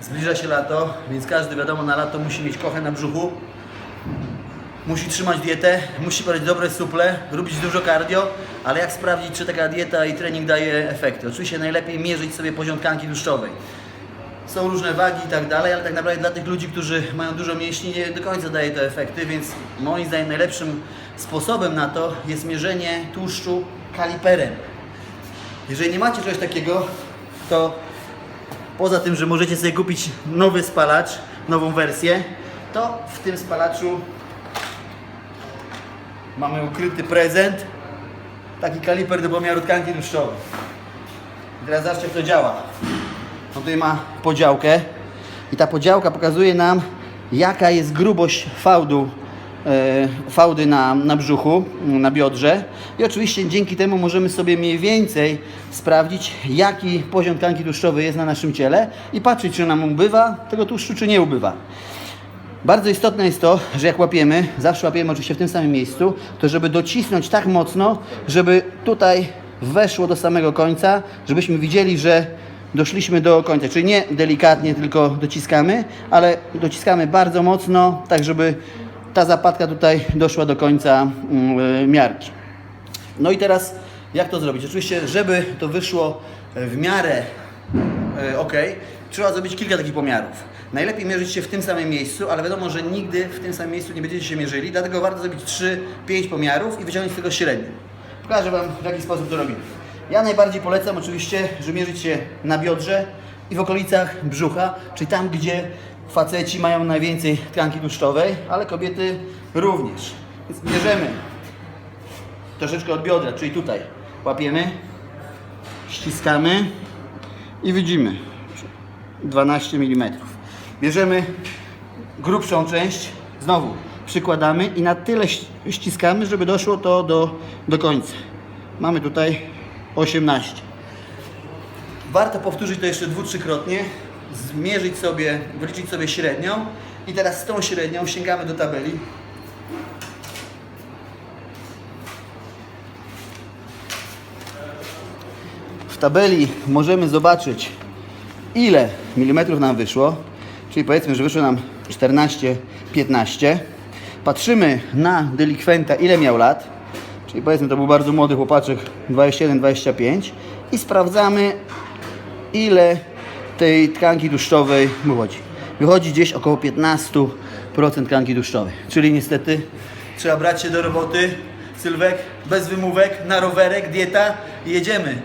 Zbliża się lato, więc każdy wiadomo na lato musi mieć kochę na brzuchu. Musi trzymać dietę, musi brać dobre suple, robić dużo cardio, ale jak sprawdzić, czy taka dieta i trening daje efekty? Oczywiście najlepiej mierzyć sobie poziom tkanki tłuszczowej. Są różne wagi i tak dalej, ale tak naprawdę dla tych ludzi, którzy mają dużo mięśni, nie do końca daje to efekty, więc moim zdaniem najlepszym sposobem na to jest mierzenie tłuszczu kaliperem. Jeżeli nie macie czegoś takiego, to poza tym, że możecie sobie kupić nowy spalacz, nową wersję, to w tym spalaczu mamy ukryty prezent, taki kaliper do pomiaru tkanki tłuszczowej. Teraz zobaczcie jak to działa. Tutaj ma podziałkę i ta podziałka pokazuje nam jaka jest grubość fałdu, fałdy na, na brzuchu, na biodrze i oczywiście dzięki temu możemy sobie mniej więcej sprawdzić jaki poziom tkanki tłuszczowej jest na naszym ciele i patrzeć czy nam ubywa tego tłuszczu czy nie ubywa. Bardzo istotne jest to, że jak łapiemy, zawsze łapiemy oczywiście w tym samym miejscu, to żeby docisnąć tak mocno, żeby tutaj weszło do samego końca, żebyśmy widzieli, że doszliśmy do końca. Czyli nie delikatnie, tylko dociskamy, ale dociskamy bardzo mocno, tak żeby ta zapadka tutaj doszła do końca mm, miarki. No i teraz jak to zrobić? Oczywiście, żeby to wyszło w miarę e, ok, trzeba zrobić kilka takich pomiarów. Najlepiej mierzyć się w tym samym miejscu, ale wiadomo, że nigdy w tym samym miejscu nie będziecie się mierzyli, dlatego warto zrobić 3-5 pomiarów i wyciągnąć z tego średnią. Pokażę Wam w jaki sposób to robimy. Ja najbardziej polecam oczywiście, żeby mierzyć się na biodrze i w okolicach brzucha, czyli tam, gdzie faceci mają najwięcej tkanki tłuszczowej, ale kobiety również. Więc bierzemy troszeczkę od biodra, czyli tutaj łapiemy, ściskamy i widzimy 12 mm. Bierzemy grubszą część, znowu przykładamy i na tyle ściskamy, żeby doszło to do, do końca. Mamy tutaj 18. Warto powtórzyć to jeszcze dwu, trzykrotnie, zmierzyć sobie, wyliczyć sobie średnią i teraz z tą średnią sięgamy do tabeli. W tabeli możemy zobaczyć ile milimetrów nam wyszło, czyli powiedzmy, że wyszło nam 14, 15. Patrzymy na delikwenta, ile miał lat, czyli powiedzmy, to był bardzo młody chłopaczek, 21, 25 i sprawdzamy, ile tej tkanki tłuszczowej wychodzi. Wychodzi gdzieś około 15% tkanki tłuszczowej, czyli niestety trzeba brać się do roboty, Sylwek, bez wymówek, na rowerek, dieta i jedziemy.